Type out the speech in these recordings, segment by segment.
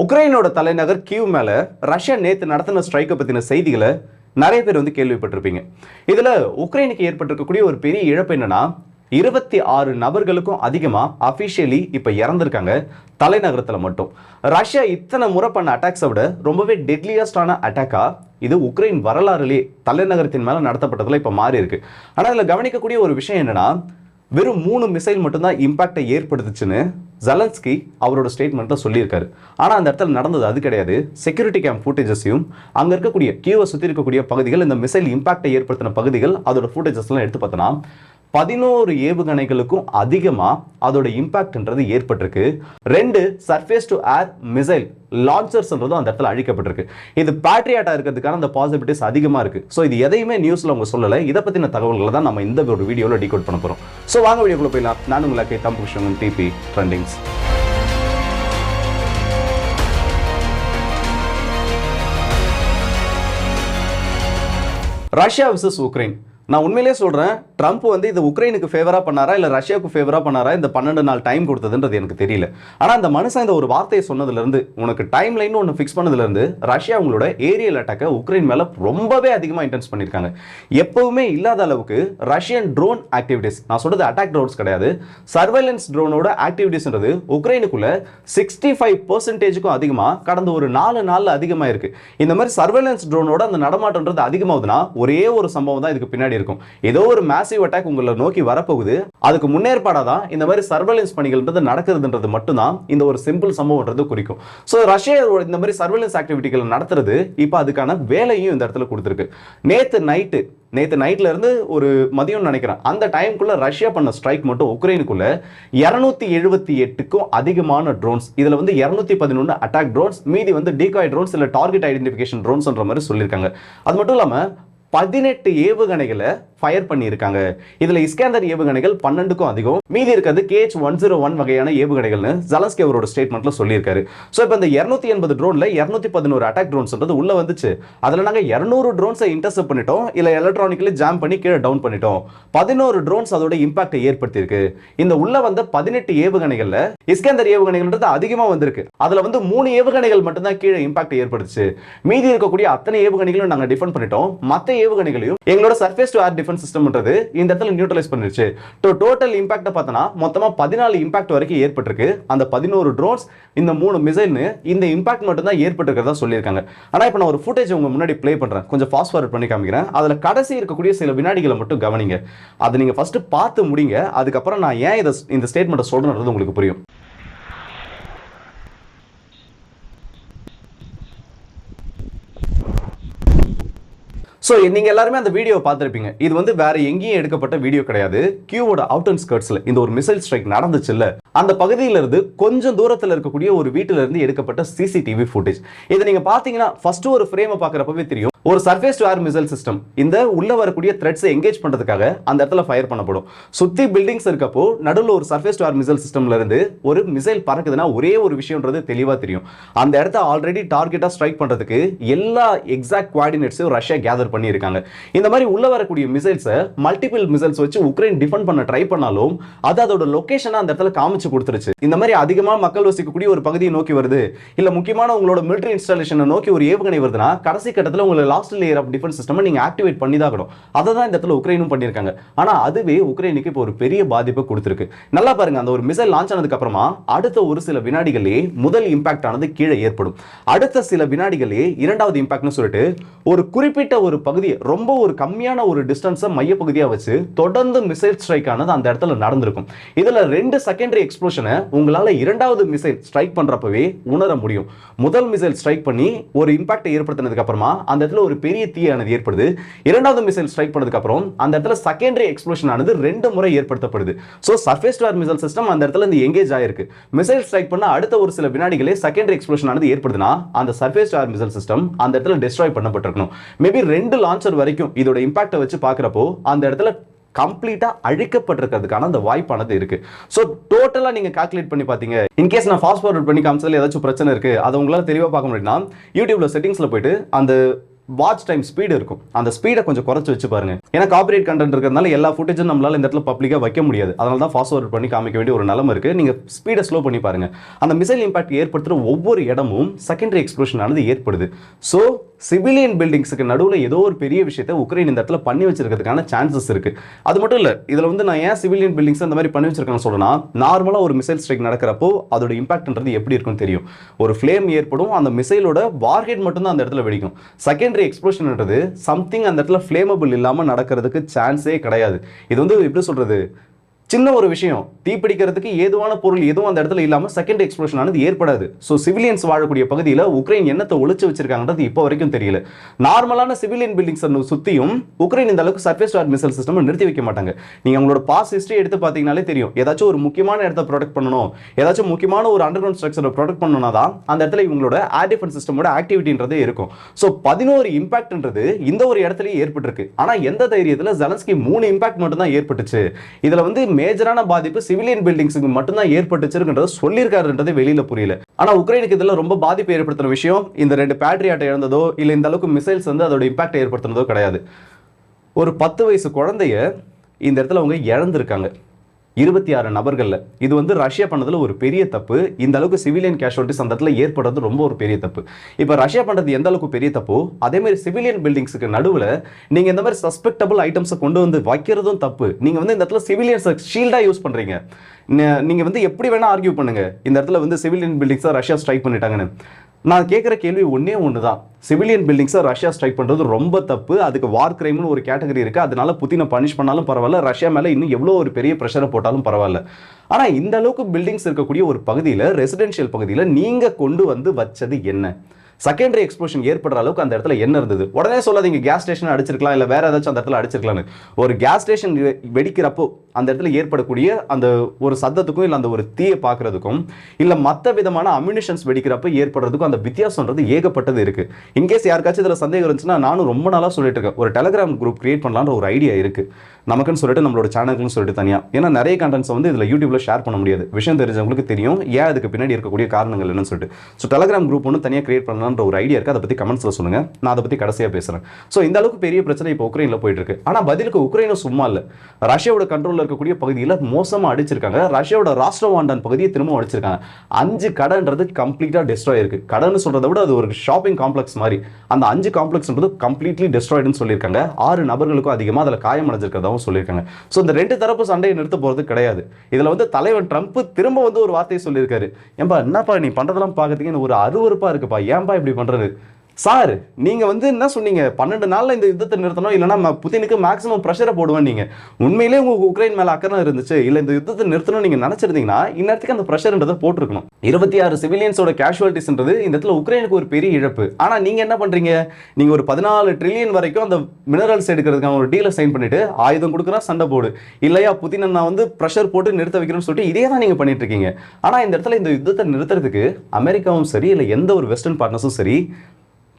உக்ரைனோட தலைநகர் கியூ மேலே ரஷ்யா நேற்று நடத்தின ஸ்ட்ரைக்கை பற்றின செய்திகளை நிறைய பேர் வந்து கேள்விப்பட்டிருப்பீங்க. இதில் உக்ரைனுக்கு ஏற்பட்டிருக்கக்கூடிய ஒரு பெரிய இழப்பு என்னென்னா இருபத்தி ஆறு நபர்களுக்கும் அதிகமாக அஃபிஷியலி இப்போ இறந்துருக்காங்க தலைநகரத்தில் மட்டும். ரஷ்யா இத்தனை முறை பண்ண அட்டாக்ஸை விட ரொம்பவே டெட்லியஸ்டான அட்டாக்காக இது உக்ரைன் வரலாறுலேயே தலைநகரத்தின் மேலே நடத்தப்பட்டதில் இப்போ மாறி இருக்கு. ஆனால் இதுல கவனிக்கக்கூடிய ஒரு விஷயம் என்னென்னா வெறும் மூணு மிசைல் மட்டும்தான் இம்பாக்டை ஏற்படுத்துச்சுன்னு ஜலன்ஸ்கி அவரோட ஸ்டேட்மெண்ட்டில் சொல்லியிருக்காரு. ஆனால் அந்த இடத்துல நடந்தது அது கிடையாது. செக்யூரிட்டி கேம்ப் ஃபுட்டேஜஸையும் அங்கே இருக்கக்கூடிய கியூவை சுற்றி இருக்கக்கூடிய பகுதிகள் இந்த மிசைல் இம்பாக்டை ஏற்படுத்தின பகுதிகள் அதோட ஃபுட்டேஜஸ்லாம் எடுத்து பார்த்தோன்னா பதினோரு ஏவுகணைகளுக்கும் அதிகமாக அதோட இம்பாக்ட்ன்றது ஏற்பட்டிருக்கு. ரெண்டு சர்ஃபேஸ் டு ஏர் மிசைல் லான்ச்சர்ஸ்ன்றதும் அந்த இடத்துல அழிக்கப்பட்டிருக்கு. இது பேட்ரியாட்டாக இருக்கிறதுக்கான அந்த பாசிபிலிட்டிஸ் அதிகமாக இருக்கு. ஸோ இது எதையுமே நியூஸில் அவங்க சொல்லலை. இதை பற்றின தகவல்களை தான் நம்ம இந்த ஒரு வீடியோவில் டிகோட் பண்ண போகிறோம் ஸோ வாங்க வீடியோக்குள்ளே போயிடலாம். நான் உங்களுக்கு Thambu Krishnan DP trendings Russia versus Ukraine. நான் உண்மையிலே சொல்கிறேன் ட்ரம்ப் வந்து இது உக்ரைனுக்கு ஃபேவராக பண்ணாரா இல்லை ரஷ்யாவுக்கு ஃபேவராக பண்ணாரா இந்த பன்னெண்டு நாள் டைம் கொடுத்ததுன்றது எனக்கு தெரியல. ஆனால் அந்த மனுஷன் இந்த ஒரு வார்த்தையை சொன்னதுலேருந்து உனக்கு டைம் லைன் ஒன்று ஃபிக்ஸ் பண்ணதுலேருந்து ரஷ்யா அவங்களோட ஏரியல் அட்டாக்கை உக்ரைன் மேலே ரொம்பவே அதிகமாக இன்டென்ஸ் பண்ணியிருக்காங்க எப்பவுமே இல்லாத அளவுக்கு ரஷ்யன் ட்ரோன் ஆக்டிவிட்டிஸ் நான் சொல்கிறது அட்டாக் ட்ரோன்ஸ் கிடையாது சர்வைலன்ஸ் ட்ரோனோட ஆக்டிவிட்டிஸ்ன்றது உக்ரைனுக்குள்ள சிக்ஸ்டி ஃபைவ் பர்சன்டேஜுக்கும் அதிகமாக கடந்த ஒரு நாலு நாளில் அதிகமாக இருக்குது இந்த மாதிரி சர்வைலன்ஸ் ட்ரோனோட அந்த நடமாட்டம்ன்றது அதிகமாகுதுன்னா ஒரே ஒரு சம்பவம் தான் இதுக்கு பின்னாடி இருக்கும். ஏதோ ஒரு மேசிவ் அட்டாக் உங்களை நோக்கி வரப்போகுது. அதுக்கு முன்னேற்பாடாக தான் இந்த மாதிரி சர்வைலன்ஸ் பணிகள்ன்றது நடக்குதுன்றது மட்டும்தான் இந்த ஒரு சிம்பிள் சம்பவம்ன்றது குறிக்கும். ஸோ ரஷ்யா இந்த மாதிரி சர்வைலன்ஸ் ஆக்டிவிட்டிகளை நடத்துறது இப்போ அதுக்கான வேலையும் இந்த இடத்துல கொடுத்துருக்கு. நேத்து நைட்டு நேற்று நைட்ல இருந்து ஒரு மதியம் நினைக்கிறேன். அந்த டைம்குள்ள ரஷ்யா பண்ண ஸ்ட்ரைக் மட்டும் உக்ரைனுக்குள்ள இரநூத்தி எழுபத்தி எட்டுக்கும் அதிகமான ட்ரோன்ஸ் இதுல வந்து இரநூத்தி பதினொன்று அட்டாக் ட்ரோன்ஸ் மீதி வந்து டீகாய் ட்ரோன்ஸ் இல்லை டார்கெட் ஐடென்டிஃபிகேஷன் ட்ரோன்ஸ்ன்ற மாதிரி சொல்லியிருக்காங்க. அது மட்டும் இல்லாம பதினெட்டு ஏவுகணைகளை ஃபயர் பண்ணியிருக்காங்க. இதில் இஸ்கேந்தர் ஏவுகணைகள் பன்னெண்டுக்கும் அதிகம். மீதி இருக்கிறது கேஹெச் ஒன் ஜீரோ ஒன் வகையான ஏவுகணைகள்னு ஜலன்ஸ்கி அவரோட ஸ்டேட்மெண்ட்டில் சொல்லியிருக்காரு. ஸோ இப்போ இந்த இரநூத்தி எண்பது ட்ரோனில் இரநூத்தி பதினோரு அட்டாக் ட்ரோன்ஸ்ன்றது உள்ளே வந்துச்சு. அதில் நாங்கள் இரநூறு ட்ரோன்ஸை இன்டர்செப்ட் பண்ணிட்டோம். இல்லை எலக்ட்ரானிக்கலி ஜாம் பண்ணி கீழே டவுன் பண்ணிட்டோம். பதினோரு ட்ரோன்ஸ் அதோட இம்பாக்டை ஏற்படுத்தியிருக்கு. இந்த உள்ளே வந்த பதினெட்டு ஏவுகணைகளில் இஸ்கேந்தர் ஏவுகணைகள்ன்றது அதிகமாக வந்திருக்கு. அதில் வந்து மூணு ஏவுகணைகள் மட்டும்தான் கீழே இம்பாக்ட் ஏற்படுச்சு மீதி இருக்கக்கூடிய அத்தனை ஏவுகணைகளும் நாங்கள் டிஃபெண்ட் பண்ணிட்டோம். மற்ற ஏவுகணைகளையும் எங்களோட சர்ஃபேஸ் டு ஏர் டிஃபென்ஸ் சிஸ்டம்ன்றது இந்த இடத்துல நியூட்ரலைஸ் பண்ணிருச்சு. ஸோ டோட்டல் இம்பாக்ட பார்த்தோன்னா மொத்தமாக பதினாலு இம்பாக்ட் வரைக்கும் ஏற்பட்டிருக்கு. அந்த பதினோரு ட்ரோன்ஸ் இந்த மூணு மிசைல்னு இந்த இம்பாக்ட் மட்டும் தான் ஏற்பட்டிருக்கிறதா சொல்லியிருக்காங்க. ஆனா இப்போ நான் ஒரு ஃபுட்டேஜ் உங்க முன்னாடி ப்ளே பண்ணுறேன் கொஞ்சம் ஃபாஸ்ட் ஃபார்வர்ட் பண்ணி காமிக்கிறேன். அதில் கடைசி இருக்கக்கூடிய சில வினாடிகளை மட்டும் கவனிங்க. அதை நீங்க ஃபஸ்ட்டு பார்த்து முடிங்க. அதுக்கப்புறம் நான் ஏன் இதை இந்த ஸ்டேட்மெண்ட்டை சொல்கிறேன்றது உங்களுக்கு புரியும். ஸோ நீங்கள் எல்லாருமே அந்த வீடியோ பார்த்துருப்பீங்க. இது வந்து வேற எங்கேயும் எடுக்கப்பட்ட வீடியோ கிடையாது. கியூவோட அவுட் அண்ட் ஸ்கர்ட்ஸ்ல இந்த ஒரு மிசைல் ஸ்ட்ரைக் நடந்துச்சுல்ல அந்த பகுதியில இருந்து கொஞ்சம் தூரத்தில் இருக்கக்கூடிய ஒரு வீட்டில இருந்து எடுக்கப்பட்ட சிசிடிவி ஃபுட்டேஜ் இதை நீங்க பாத்தீங்கன்னா ஃபர்ஸ்ட் ஒரு ஃப்ரேமை பார்க்குறப்பவே தெரியும். ஒரு surface to air missile system இந்த உள்ள வரக்கூடிய த்ரெட்ஸை எங்கேஜ் பண்ணுறதுக்காக அந்த இடத்துல ஃபயர் பண்ணப்படும். சுற்றி பில்டிங்ஸ் இருக்கப்போ நடுவில் ஒரு சர்ஃபேஸ் டு ஏர் மிசைல் சிஸ்டம்லேருந்து ஒரு மிசைல் பறக்குதுன்னா ஒரே ஒரு விஷயன்றது தெளிவாக தெரியும். அந்த இடத்த ஆல்ரெடி டார்கெட்டாக ஸ்ட்ரைக் பண்ணுறதுக்கு எல்லா எக்ஸாக்ட் குவாடினேட்ஸையும் ரஷ்யா கேதர் பண்ணியிருக்காங்க. இந்த மாதிரி உள்ள வரக்கூடிய மிசைல்ஸை மல்டிபிள் மிசைல்ஸ் வச்சு உக்ரைன் டிஃபெண்ட் பண்ண ட்ரை பண்ணாலும் அது அதோட லொக்கேஷனை அந்த இடத்துல காமிச்சு கொடுத்துருச்சு. இந்த மாதிரி அதிகமாக மக்கள் வசிக்கக்கூடிய ஒரு பகுதியை நோக்கி வருது. இல்லை முக்கியமான உங்களோட மிலிட்டரி இன்ஸ்டாலேஷனை நோக்கி ஒரு ஏவுகணை வருதுன்னா கடைசி கட்டத்தில் உங்களை last layer of defence system நீங்கள் ஆக்டிவேட் பண்ணி தான் ஆகணும். அதை தான் இந்த இடத்துல உக்ரைனும் பண்ணியிருக்காங்க. ஆனால் அதுவே உக்ரைனுக்கு இப்போ ஒரு பெரிய பாதிப்பை கொடுத்துருக்கு. நல்லா பாருங்க அந்த ஒரு மிசைல் லான்ச் ஆனதுக்கு அப்புறமா அடுத்த ஒரு சில வினாடிகளே முதல் இம்பாக்ட் ஆனது கீழே ஏற்படும். அடுத்த சில வினாடிகளே இரண்டாவது இம்பாக்ட்னு சொல்லிட்டு ஒரு குறிப்பிட்ட ஒரு பகுதியை ரொம்ப ஒரு கம்மியான ஒரு டிஸ்டன்ஸை மையப்பகுதியாக வச்சு தொடர்ந்து மிசைல் ஸ்ட்ரைக் ஆனது அந்த இடத்துல நடந்திருக்கும். இதுல ரெண்டு செகண்டரி எக்ஸ்ப்ளோஷனை உங்களால இரண்டாவது மிசைல் ஸ்ட்ரைக் பண்றப்பவே உணர முடியும். முதல் மிசைல் ஸ்ட்ரைக் பண்ணி ஒரு இம்பாக்டை ஏற்படுத்தினதுக்கு அப்புறமா அந்த இடத்துல ஒரு பெரிய தீயானது ஏற்படுது. இரண்டாவது மிசைல் ஸ்ட்ரைக் பண்ணதுக்கு அப்புறம் அந்த இடத்துல செகண்டரி எக்ஸ்ப்ளோஷன் ஆனது ரெண்டு முறை ஏற்படுத்தப்படுது. So surface to missile system அந்த இடத்துல இந்த எங்கேஜ் ஆயிருக்கு. மிசைல் ஸ்ட்ரைக் பண்ண அடுத்த ஒரு சில வினாடிகளே செகண்டரி எக்ஸ்ப்ளோஷன் ஆனது ஏற்படுதுன்னா அந்த சர்ஃபேஸ் டு மிசைல் சிஸ்டம் அந்த இடத்துல டெஸ்ட்ராய் பண்ணப்பட்டிருக்கணும். மேபி ரெண்டு லான்ச்சர் வரைக்கும் இதோட இம்பாக்டை வச்சு பார்க்குறப்போ அந்த இடத்துல கம்ப்ளீட்டாக அழிக்கப்பட்டிருக்கிறதுக்கான அந்த வாய்ப்பானது இருக்கு. ஸோ டோட்டலாக நீங்கள் கால்குலேட் பண்ணி பார்த்தீங்க. இன்கேஸ் நான் ஃபாஸ்ட் ஃபார்வர்ட் பண்ணி காமிச்சதுல ஏதாச்சும் பிரச்சனை இருக்குது அதை உங்களால் தெளிவாக பார்க்க முடியும்னா யூடியூப்ல செட்டிங்ஸில் போயிட்டு அந்த வாட்ச் டைம் ஸ்பீடு இருக்கும். அந்த ஸ்பீடை கொஞ்சம் குறைச்சி வச்சு பாருங்க. ஏன்னா காப்பரேட் கண்டென்ட் இருக்கிறதுனால எல்லா ஃபுட்டேஜும் நம்மளால இந்த இடத்துல பப்ளிக்காக வைக்க முடியாது. அதனால தான் ஃபாஸ்ட் ஃபார்வர்ட் பண்ணி காமிக்க வேண்டிய ஒரு நிலம இருக்கு. நீங்க ஸ்பீடை ஸ்லோ பண்ணி பாருங்க. அந்த மிசைல் இம்பாக்ட் ஏற்படுத்துகிற ஒவ்வொரு இடமும் செகண்டரி எக்ஸ்ப்ளோஷன் ஆனது ஏற்படுது. ஸோ சிவிலியன் பில்டிங்ஸுக்கு நடுவில் ஏதோ ஒரு பெரிய விஷயத்தை உக்ரைன் இந்த இடத்துல பண்ணி வச்சிருக்கிறதுக்கான சான்சஸ் இருக்குது அது மட்டும் இல்லை இதில் வந்து நான் ஏன் சிவிலியன் பில்டிங்ஸ் அந்த மாதிரி பண்ணி வச்சிருக்கேன்னு சொல்லணும்னா நார்மலாக ஒரு மிசைல் ஸ்ட்ரைக் நடக்கிறப்போ அதோட இம்பாக்ட்ன்றது எப்படி இருக்கும்னு தெரியும். ஒரு ஃப்ளேம் ஏற்படும் அந்த மிசைலோட வார்ஹெட் மட்டும்தான் அந்த இடத்துல வெடிக்கும். செகண்டரி எக்ஸ்ப்ளோஷன்ன்றது சம்திங் அந்த இடத்துல ஃப்ளேமபிள் இல்லாமல் நடக்கிறதுக்கு சான்ஸே கிடையாது. இது வந்து எப்படி சொல்கிறது சின்ன ஒரு விஷயம். தீப்பிடிக்கிறதுக்கு ஏதுவான பொருள் எதுவும் அந்த இடத்துல இல்லாமல் செகண்ட் எக்ஸ்ப்ளோஷன் ஆனது ஏற்படாது. ஸோ சிவிலியன்ஸ் வாழக்கூடிய பகுதியில் உக்ரைன் என்னத்தை ஒழிச்சு வச்சிருக்காங்கன்றது இப்போ வரைக்கும் தெரியல. நார்மலான சிவிலியன் பில்டிங்ஸ் சுற்றியும் உக்ரைன் இந்த அளவுக்கு சர்ஃபேஸ் டார் மிசைல் சிஸ்டம் நிறுத்தி வைக்க மாட்டாங்க. நீங்கள் அவங்களோட பாஸ் ஹிஸ்ட்ரி எடுத்து பார்த்தீங்கனாலே தெரியும். ஏதாச்சும் ஒரு முக்கியமான இடத்த ப்ரொடெக்ட் பண்ணணும். ஏதாச்சும் முக்கியமான ஒரு அண்டர் கிரவுண்ட் ஸ்ட்ரக்சரை ப்ரொடெக்ட் பண்ணணும்னா தான் அந்த இடத்துல இவங்களோட ஏர் டிஃபென்ஸ் சிஸ்டமோட ஆக்டிவிட்டின்றதே இருக்கும். ஸோ பதினோரு இம்பாக்ட்ன்றது இந்த ஒரு இடத்துலயே ஏற்பட்டிருக்கு. ஆனால் எந்த தைரியத்தில் ஜலன்ஸ்கி மூணு இம்பாக்ட் மட்டும் தான் ஏற்பட்டுச்சு. இதில் வந்து மேஜரான பாதிப்பு சிவிலியன் பில்டிங்ஸுக்கு மட்டும்தான் ஏற்பட்டுச்சுன்றத சொல்லியிருக்காருன்றது வெளியில புரியல. ஆனா உக்ரைனுக்கு இதெல்லாம் ரொம்ப பாதிப்பு ஏற்படுத்தின விஷயம் இந்த ரெண்டு பேட்ரியாட்டை இழந்ததோ இல்ல இந்த அளவுக்கு மிசைல்ஸ் வந்து அதோட இம்பாக்ட் ஏற்படுத்தினதோ கிடையாது. ஒரு பத்து வயசு குழந்தைய இந்த இடத்துல அவங்க இழந்திருக்காங்க. இருபத்தி ஆறு நபர்களில். இது வந்து ரஷ்யா பண்ணதில் ஒரு பெரிய தப்பு. இந்த அளவுக்கு சிவிலியன் கேஷுவலிட்டிஸ் அந்த இடத்துல ஏற்படுறது ரொம்ப ஒரு பெரிய தப்பு. இப்போ ரஷ்யா பண்ணுறது எந்த அளவுக்கு பெரிய தப்போ அதேமாதிரி சிவிலியன் பில்டிங்ஸுக்கு நடுவில் நீங்கள் இந்த மாதிரி சஸ்பெக்டபிள் ஐட்டம்ஸை கொண்டு வந்து வைக்கிறதும் தப்பு. நீங்கள் வந்து இந்த இடத்துல சிவிலியன்ஸை ஷீல்டாக யூஸ் பண்ணுறீங்க நீங்கள் வந்து எப்படி வேணால் ஆர்கியூ பண்ணுங்க. இந்த இடத்துல வந்து சிவிலியன் பில்டிங்ஸை ரஷ்யா ஸ்ட்ரைக் பண்ணிட்டாங்கன்னு. நான் கேட்குற கேள்வி ஒன்றே ஒன்று தான் சிவிலியன் பில்டிங்ஸை ரஷ்யா ஸ்ட்ரைக் பண்ணுறது ரொம்ப தப்பு. அதுக்கு வார் கிரைம்னு ஒரு கேட்டகரி இருக்குது அதனால புத்தினை பனிஷ் பண்ணாலும் பரவாயில்ல. ரஷ்யா மேலே இன்னும் எவ்வளோ ஒரு பெரிய ப்ரெஷரை போட்டாலும் பரவாயில்ல. ஆனால் இந்த அளவுக்கு பில்டிங்ஸ் இருக்கக்கூடிய ஒரு பகுதியில் ரெசிடென்ஷியல் பகுதியில் நீங்கள் கொண்டு வந்து வச்சது என்ன? செகண்டரி எக்ஸ்ப்ளோஷன் ஏற்படுற அளவுக்கு அந்த இடத்துல என்ன இருந்தது. உடனே சொல்லாதீங்க கேஸ் ஸ்டேஷன் அடிச்சிருக்கலாம் இல்லை வேற ஏதாச்சும் அந்த இடத்துல அடிச்சிருக்கலாம்னு. ஒரு கேஸ் ஸ்டேஷன் வெடிக்கிறப்போ அந்த இடத்துல ஏற்படக்கூடிய அந்த ஒரு சத்தத்துக்கும் இல்லை அந்த ஒரு தீயை பார்க்கறதுக்கும் இல்லை மற்ற விதமான அம்யூனிஷன்ஸ் வெடிக்கிறப்ப ஏற்படுறதுக்கும் அந்த வித்தியாசம்ன்றது ஏகப்பட்டது இருக்கு. இன்கேஸ் யாருக்காச்சும் இதில் சந்தேகம் இருந்துச்சுன்னா நானும் ரொம்ப நாளாக சொல்லிட்டு இருக்கேன். ஒரு டெலிகிராம் குரூப் கிரியேட் பண்ணலான்ற ஒரு ஐடியா இருக்கு. நமக்குன்னு சொல்லிட்டு நம்மளோட சேனலுக்குன்னு சொல்லிட்டு தனியாக ஏன்னா நிறைய கண்டென்ட்ஸ் வந்து இதில் யூடியூப்பில் ஷேர் பண்ண முடியாது. விஷயம் தெரிஞ்சவங்களுக்கு தெரியும். ஏன் அதுக்கு பின்னாடி இருக்கக்கூடிய காரணங்கள் என்னன்னு சொல்லிட்டு. ஸோ டெலகிராம் குரூப் ஒன்று தனியாக கிரியேட் பண்ணலாம் பண்ணலான்ற ஒரு ஐடியா இருக்குது அதை பற்றி கமெண்ட்ஸில் சொல்லுங்கள் நான் அதை பற்றி கடைசியாக பேசுறேன். ஸோ இந்த அளவுக்கு பெரிய பிரச்சனை இப்போ உக்ரைனில் போயிட்டு இருக்கு ஆனால் பதிலுக்கு உக்ரைனும் சும்மா இல்லை. ரஷ்யாவோட கண்ட்ரோலில் இருக்கக்கூடிய பகுதியில் மோசமாக அடிச்சிருக்காங்க. ரஷ்யாவோட ராஷ்டிரவாண்டான் பகுதியை திரும்ப அடிச்சிருக்காங்க. அஞ்சு கடைன்றது கம்ப்ளீட்டாக டெஸ்ட்ராய் இருக்குது கடன் சொல்கிறத விட அது ஒரு ஷாப்பிங் காம்ப்ளெக்ஸ் மாதிரி. அந்த அஞ்சு காம்ப்ளெக்ஸ்ன்றது கம்ப்ளீட்லி டெஸ்ட்ராய்டுன்னு சொல்லியிருக்காங்க. ஆறு நபர்களுக்கும் அதிகமாக அதில் காயம் அடைஞ்சிருக்கிறதாகவும் சொல்லியிருக்காங்க. ஸோ இந்த ரெண்டு தரப்பு சண்டையை நிறுத்த போகிறது கிடையாது. இதில் வந்து தலைவன் ட்ரம்ப் திரும்ப வந்து ஒரு வார்த்தையை சொல்லியிருக்காரு. ஏன்பா என்னப்பா நீ பண்ணுறதெல்லாம் பார்க்கறதுக்கு ஒரு அருவறுப்பாக இருக்குப்பா. ஏன்பா இப்படி பண்ணுறது சார் நீங்கள் வந்து என்ன சொன்னீங்க? பன்னெண்டு நாளில் இந்த யுத்தத்தை நிறுத்தணும் இல்லைன்னா ம- புதினுக்கு மேக்ஸிமம் ப்ரெஷரை போடுவேன் நீங்கள் உண்மையிலே உங்களுக்கு உக்ரைன் மேலே அக்கறை இருந்துச்சு. இல்லை இந்த யுத்தத்தை நிறுத்தணும் நீங்கள் நினைச்சிருந்தீங்கன்னா இந்நேரத்துக்கு அந்த ப்ரெஷர்ன்றதை போட்டிருக்கணும். இருபத்தி ஆறு சிவிலியன்ஸோட கேஷுவாலிட்டிஸ்ன்றது இந்த இடத்துல உக்ரைனுக்கு ஒரு பெரிய இழப்பு. ஆனால் நீங்கள் என்ன பண்ணுறீங்க நீங்கள் ஒரு பதினாலு ட்ரில்லியன் வரைக்கும் அந்த மினரல்ஸ் எடுக்கிறதுக்கான ஒரு டீலை சைன் பண்ணிவிட்டு ஆயுதம் கொடுக்குறா சண்டை போடு. இல்லையா புதினை நான் வந்து ப்ரெஷர் போட்டு நிறுத்த வைக்கிறேன்னு சொல்லிட்டு இதே தான் நீங்கள் பண்ணிட்டு இருக்கீங்க. ஆனால் இந்த இடத்துல இந்த யுத்தத்தை நிறுத்துறதுக்கு அமெரிக்காவும் சரி இல்லை எந்த ஒரு வெஸ்டர்ன் பார்ட்னர்ஸும் சரி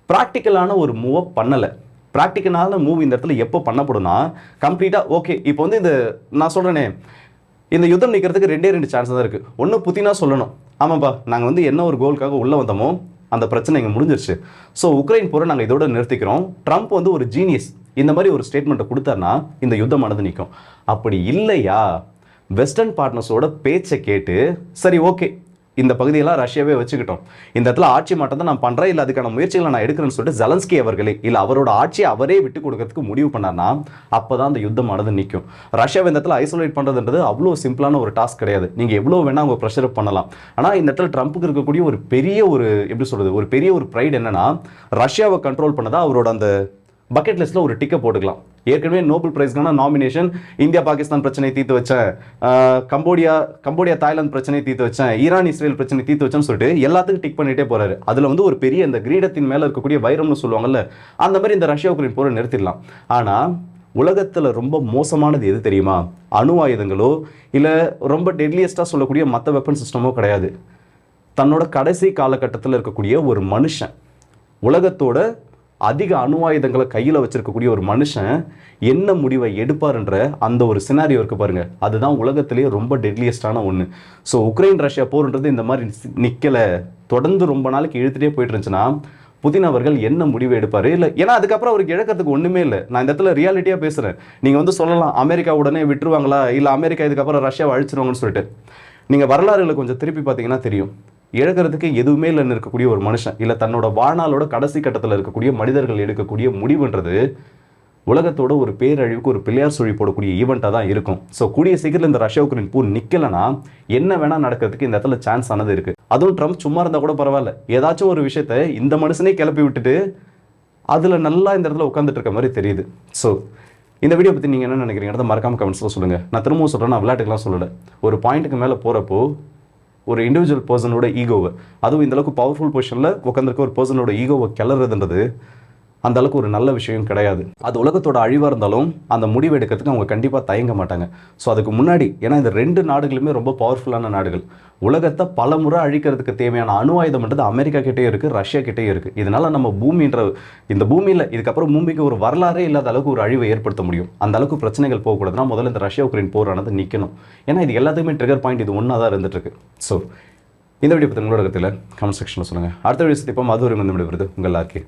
ப்ராக்டிக்கலான ஒரு மூவை பண்ணலை. ப்ராக்டிக்கலான மூவ் இந்த இடத்துல எப்போ பண்ணப்படும்னா கம்ப்ளீட்டாக ஓகே இப்போ வந்து இந்த நான் சொல்கிறேனே இந்த யுத்தம் நிற்கிறதுக்கு ரெண்டே ரெண்டு சான்ஸ் தான் இருக்குது ஒன்று புத்தினா சொல்லணும். ஆமாப்பா நாங்கள் வந்து என்ன ஒரு கோலுக்காக உள்ளே வந்தோமோ அந்த பிரச்சனை இங்கே முடிஞ்சிருச்சு. ஸோ உக்ரைன் போரை நாங்கள் இதோட நிறுத்திக்கிறோம். ட்ரம்ப் வந்து ஒரு ஜீனியஸ் இந்த மாதிரி ஒரு ஸ்டேட்மெண்ட்டை கொடுத்தாருன்னா இந்த யுத்தமானது நிற்கும் அப்படி இல்லையா? வெஸ்டர்ன் பார்ட்னர்ஸோட பேச்சை கேட்டு சரி ஓகே இந்த பகுதியெல்லாம் ரஷ்யாவே வச்சுக்கிட்டோம். இந்த இடத்துல ஆட்சி மாற்றம் தான் நான் பண்றேன். இல்லை அதுக்கான முயற்சிகளை நான் எடுக்கிறேன்னு சொல்லிட்டு ஜலன்ஸ்கி அவர்களே இல்லை அவரோட ஆட்சியை அவரே விட்டு கொடுக்கறதுக்கு முடிவு பண்ணார்னா அப்பதான் அந்த யுத்தமானது நிற்கும். ரஷ்யாவை இந்த இடத்துல ஐசோலேட் பண்ணுறதுன்றது அவ்வளோ சிம்பிளான ஒரு டாஸ்க் கிடையாது. நீங்கள் எவ்வளோ வேணால் அவங்க ப்ரெஷர் பண்ணலாம். ஆனால் இந்த இடத்துல ட்ரம்ப்புக்கு இருக்கக்கூடிய ஒரு பெரிய ஒரு எப்படி சொல்கிறது ஒரு பெரிய ஒரு ப்ரைட் என்னென்னா ரஷ்யாவை கண்ட்ரோல் பண்ணதான் அவரோட அந்த பக்கெட் லிஸ்ட்டில் ஒரு டிக்கை போட்டுக்கலாம். ஏற்கனவே நோபல் பிரைஸ்க்கான நாமினேஷன் இந்தியா பாகிஸ்தான் பிரச்சனை தீர்த்து வச்சேன் கம்போடியா கம்போடியா தாய்லாந்து பிரச்சனை தீர்த்து வச்சேன் ஈரான் இஸ்ரேல் பிரச்சனை தீர்த்து வச்சேன்னு சொல்லிட்டு எல்லாத்துக்கும் டிக் பண்ணிட்டே போறாரு. அதுல வந்து ஒரு பெரிய இந்த கிரீடத்தின் மேல இருக்கக்கூடிய வைரம்னு சொல்லுவாங்கல்ல அந்த மாதிரி இந்த ரஷ்யா உக்ரைன் போரை நிறுத்திடலாம். ஆனா உலகத்தில் ரொம்ப மோசமானது எது தெரியுமா? அணு ஆயுதங்களோ இல்லை ரொம்ப டெட்லியஸ்டா சொல்லக்கூடிய மற்ற வெப்பன் சிஸ்டமோ கிடையாது. தன்னோட கடைசி காலகட்டத்தில் இருக்கக்கூடிய ஒரு மனுஷன் உலகத்தோட அதிக அணு ஆயுதங்களை கையில் வச்சிருக்கக்கூடிய ஒரு மனுஷன் என்ன முடிவை எடுப்பாருன்ற அந்த ஒரு சினாரியோ இருக்கு பாருங்க. அதுதான் உலகத்திலேயே ரொம்ப டெட்லியஸ்டான ஒன்று ஸோ உக்ரைன் ரஷ்யா போர்ன்றது இந்த மாதிரி நிற்கலை தொடர்ந்து ரொம்ப நாளைக்கு இழுத்துட்டே போயிட்டு இருந்துச்சுன்னா புதின் அவர்கள் என்ன முடிவு எடுப்பார்? இல்லை ஏன்னா அதுக்கப்புறம் அவருக்கு இழக்கிறதுக்கு ஒன்றுமே இல்லை. நான் இந்த இடத்துல ரியாலிட்டியாக பேசுகிறேன் நீங்கள் வந்து சொல்லலாம் அமெரிக்கா உடனே விட்டுருவாங்களா? இல்லை அமெரிக்கா இதுக்கப்புறம் ரஷ்யாவை அழிச்சிருவாங்கன்னு சொல்லிட்டு. நீங்கள் வரலாறுகளை கொஞ்சம் திருப்பி பார்த்தீங்கன்னா தெரியும். இழக்கிறதுக்கு எதுவுமே இல்லைன்னு இருக்கக்கூடிய ஒரு மனுஷன் இல்லை தன்னோட வாழ்நாளோட கடைசி கட்டத்தில் இருக்கக்கூடிய மனிதர்கள் எடுக்கக்கூடிய முடிவுன்றது உலகத்தோட ஒரு பேரழிவுக்கு ஒரு பிள்ளையார் சுழி போடக்கூடிய ஈவெண்ட்டாக தான் இருக்கும். ஸோ கூடிய சீக்கிரம் இந்த ரஷ்யா உக்ரைன் போர் நிற்கலைன்னா என்ன வேணால் நடக்கிறதுக்கு இந்த இடத்துல சான்ஸ் ஆனது இருக்குது அதுவும் ட்ரம்ப் சும்மா இருந்தால் கூட பரவாயில்ல. ஏதாச்சும் ஒரு விஷயத்த இந்த மனுஷனே கிளப்பி விட்டுட்டு அதில் நல்லா இந்த இடத்துல உட்காந்துட்டு இருக்க மாதிரி தெரியுது. ஸோ இந்த வீடியோ பற்றி நீங்கள் என்ன நினைக்கிறீங்க மறக்காம கமெண்ட்ஸில் சொல்லுங்கள் நான் திரும்பவும் சொல்கிறேன் நான் விளையாட்டுக்கெலாம் சொல்லலை. ஒரு பாயிண்ட்டுக்கு மேலே போகிறப்போ ஒரு இண்டிவிஜுவல் பர்சனோட ஈகோவை அதுவும் இந்தளவுக்கு பவர்ஃபுல் பொசிஷனில் உட்காந்துருக்க ஒரு பர்சனோட ஈகோவை கிளறதுன்றது அந்த அளவுக்கு ஒரு நல்ல விஷயம் கிடையாது. அது உலகத்தோட அழிவாக இருந்தாலும் அந்த முடிவு எடுக்கிறதுக்கு அவங்க கண்டிப்பாக தயங்க மாட்டாங்க. ஸோ அதுக்கு முன்னாடி ஏன்னா இந்த ரெண்டு நாடுகளுமே ரொம்ப பவர்ஃபுல்லான நாடுகள். உலகத்தை பல முறை அழிக்கிறதுக்கு தேவையான அணு ஆயுதம்ன்றது அமெரிக்கா கிட்டே இருக்குது ரஷ்யா கிட்டே இருக்குது இதனால நம்ம பூமின்ற இந்த பூமியில் இதுக்கப்புறம் பூமிக்கு ஒரு வரலாறே இல்லாத அளவுக்கு ஒரு அழிவை ஏற்படுத்த முடியும். அந்த அளவுக்கு பிரச்சனைகள் போகக்கூடாதுன்னா முதல்ல இந்த ரஷ்யா உக்ரைன் போரானது நிற்கணும் ஏன்னா இது எல்லாத்துக்குமே ட்ரிகர் பாயிண்ட் இது ஒன்றா தான் இருந்துகிட்ருக்கு ஸோ இந்த வீடியோ பற்றி உங்களோட கருத்தில் கமெண்ட் செக்ஷனில் சொல்லுங்கள் அடுத்த வீடியோ சந்திப்போம். அது ஒரு வந்து விடுவது உங்கள் எல்லாருக்கே